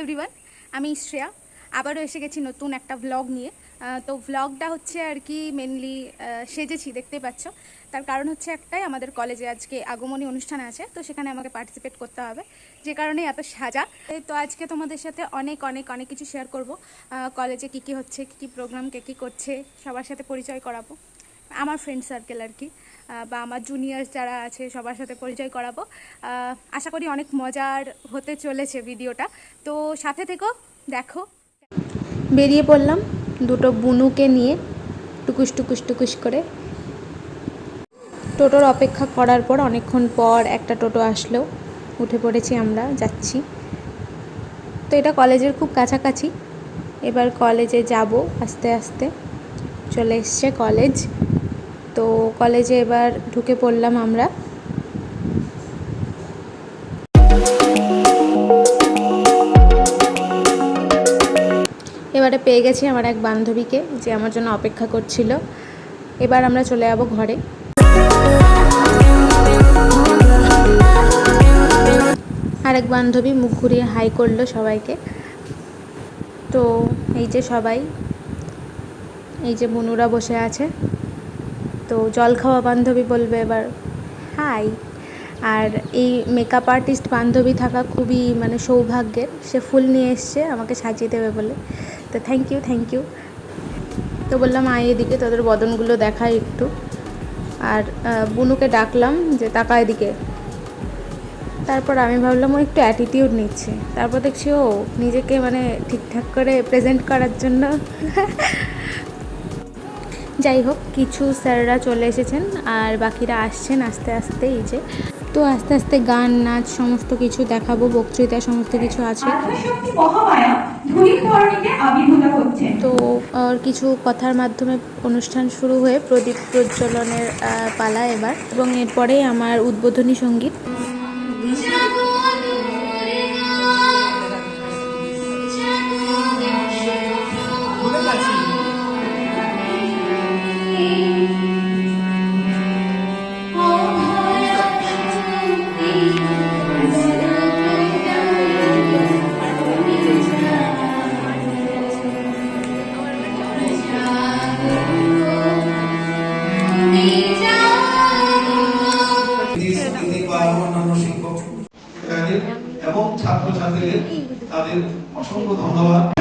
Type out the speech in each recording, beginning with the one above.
Everyone, আমি শ্রেয়া। আবারও এসে গেছি নতুন একটা ভ্লগ নিয়ে। তো ভ্লগটা হচ্ছে আর কি মেনলি সেজেছি, দেখতেই পাচ্ছ। তার কারণ হচ্ছে একটাই, আমাদের কলেজে আজকে আগমনী অনুষ্ঠান আছে, তো সেখানে আমাকে পার্টিসিপেট করতে হবে। যে কারণে এত সাজা। তো আজকে তোমাদের সাথে অনেক অনেক অনেক কিছু শেয়ার করব। কলেজে কী কী হচ্ছে, কী কী প্রোগ্রাম কে কী করছে, সবার সাথে পরিচয় করাবো। আমার ফ্রেন্ড সার্কেল আর কি। বা আমার জুনিয়র্স যারা আছে, সবার সাথে পরিচয় করাবো। আশা করি অনেক মজার হতে চলেছে ভিডিওটা। তো সাথে থেকো, দেখো। বেরিয়ে পড়লাম দুটো বুনুকে নিয়ে, টুকুস টুকুস টুকুস করে। টোটোর অপেক্ষা করার পর অনেকক্ষণ পর একটা টোটো আসলো। উঠে পড়েছি আমরা, যাচ্ছি। তো এটা কলেজের খুব কাছাকাছি। এবার কলেজে যাব আস্তে আস্তে। চলে এসছে কলেজ। তো কলেজে এবার ঢুকে পড়লাম আমরা। এবারে পেয়ে গেছি আমার এক বান্ধবীকে, যে আমার জন্য অপেক্ষা করছিল। এবার আমরা চলে যাব ঘরে। আরেক বান্ধবী মুখ ঘুরিয়ে হাই করল সবাইকে। তো এই যে সবাই, এই যে বনুরা বসে আছে। তো জল খাওয়া বান্ধবী বলবে এবার, হাই। আর এই মেকআপ আর্টিস্ট বান্ধবী থাকা খুবই মানে সৌভাগ্যের, সে ফুল নিয়ে এসছে, আমাকে সাজিয়ে দেবে বলে। তো থ্যাংক ইউ থ্যাংক ইউ তো বললাম, আয় এদিকে, তোদের বদনগুলো দেখাই একটু। আর বুনুকে ডাকলাম যে, তাকা এদিকে। তারপর আমি ভাবলাম, ও একটু অ্যাটিটিউড নিচ্ছে। তারপর দেখছি, ও নিজেকে মানে ঠিকঠাক করে প্রেজেন্ট করার জন্য যাই হোক কিছু স্যাররা চলে এসেছেন আর বাকিরা আসছেন আস্তে আস্তে এই যে। তো আস্তে আস্তে গান নাচ সমস্ত কিছু দেখাবো বক্তৃতা সমস্ত কিছু আছে। তো আর কিছু কথার মাধ্যমে অনুষ্ঠান শুরু হয়ে প্রদীপ প্রজ্বলনের পালা এবার। এবং এরপরেই আমার উদ্বোধনী সংগীত। ছাত্রছাত্রীদের তাদের অসংখ্য ধন্যবাদ।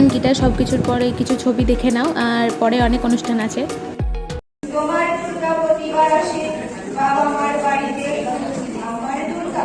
গান, গিটার সব কিছুর পরে কিছু ছবি দেখে নাও, আর পরে অনেক অনুষ্ঠান আছে। বাড়িতে। আমার দুর্গা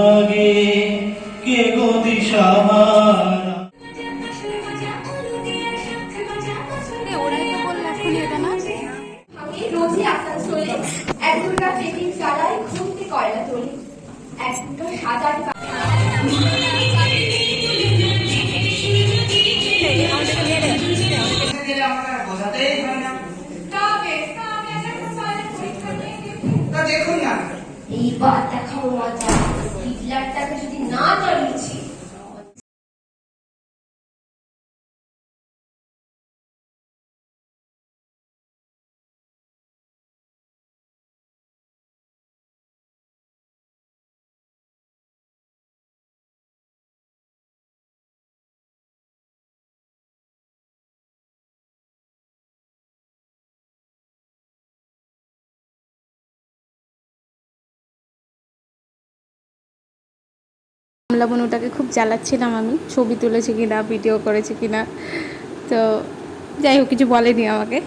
হাজার দেখুন না এইবার দেখাবো মজা হিটলারটাকে যদি না জানি ভোলা ওটাকে খুব জ্বালাচ্ছিলাম আমি। ছবি তুলেছি কিনা, ভিডিও করেছি কিনা। তো যাই হোক, কিছু বলেনি আমাকে।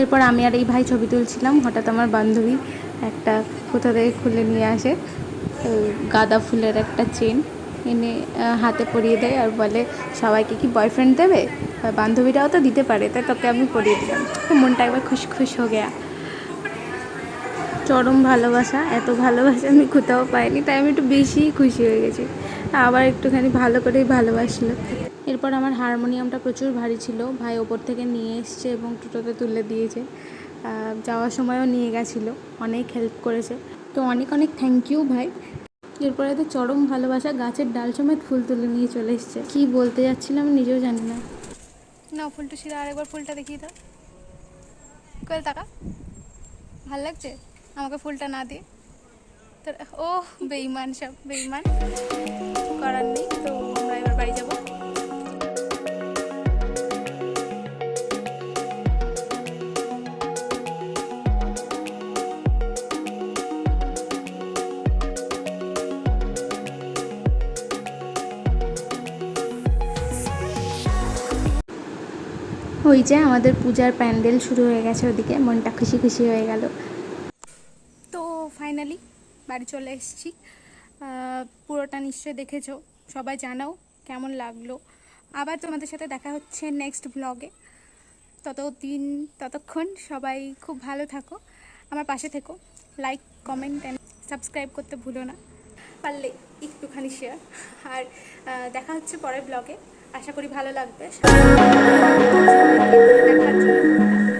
এরপর আমি আর এই ভাই ছবি তুলছিলাম, হঠাৎ আমার বান্ধবী একটা কোথা থেকে খুলে নিয়ে আসে গাঁদা ফুলের একটা চেন এনে হাতে পরিয়ে দেয় আর বলে, সবাইকে কি বয়ফ্রেন্ড দেবে? বান্ধবীরাও তো দিতে পারে, তাই তোকে আমি পরিয়ে দিলাম। মনটা একবার খুশ খুশ হয়ে গেয়া। চরম ভালোবাসা, এত ভালোবাসা আমি কোথাও পাইনি, তাই আমি একটু বেশিই খুশি হয়ে গেছি। আবার একটুখানি ভালো করেই ভালোবাসলো। এরপর আমার হারমোনিয়ামটা প্রচুর ভারী ছিল। ভাই ওপর থেকে নিয়ে এসছে এবং টোটোতে তুলে দিয়েছে। যাওয়ার সময়ও নিয়ে গেছিল। অনেক হেল্প করেছে। তো অনেক অনেক থ্যাংক ইউ ভাই। এরপরে তো চরম ভালোবাসা, গাছের ডাল সমেত ফুল তুলে নিয়ে চলে এসছে। কী বলতে যাচ্ছিলাম নিজেও জানি না। না ফুলটা সিধা আরেকবার ফুলটা দেখিয়ে দাও। কই টাকা ভালো লাগছে? আমাকে ফুলটা না দিয়ে। ও বেইমান সব বেইমান ওই যে আমাদের পূজার প্যান্ডেল শুরু হয়ে গেছে ওদিকে, মনটা খুশি খুশি হয়ে গেল। তো ফাইনালি বাড়ি চলে এসেছি। পুরোটা নিশ্চয়ই দেখেছ, সবাই জানাও কেমন লাগল। আবার তোমাদের সাথে দেখা হচ্ছে নেক্সট ব্লগে ততদিন, ততক্ষণ সবাই খুব ভালো থাকো, আমার পাশে থেকো। লাইক কমেন্ট অ্যান্ড সাবস্ক্রাইব করতে ভুলো না। পারলে একটুখানি শেয়ার আর দেখা হচ্ছে পরের ব্লগে আশা করি ভালো লাগবে। দেখার জন্য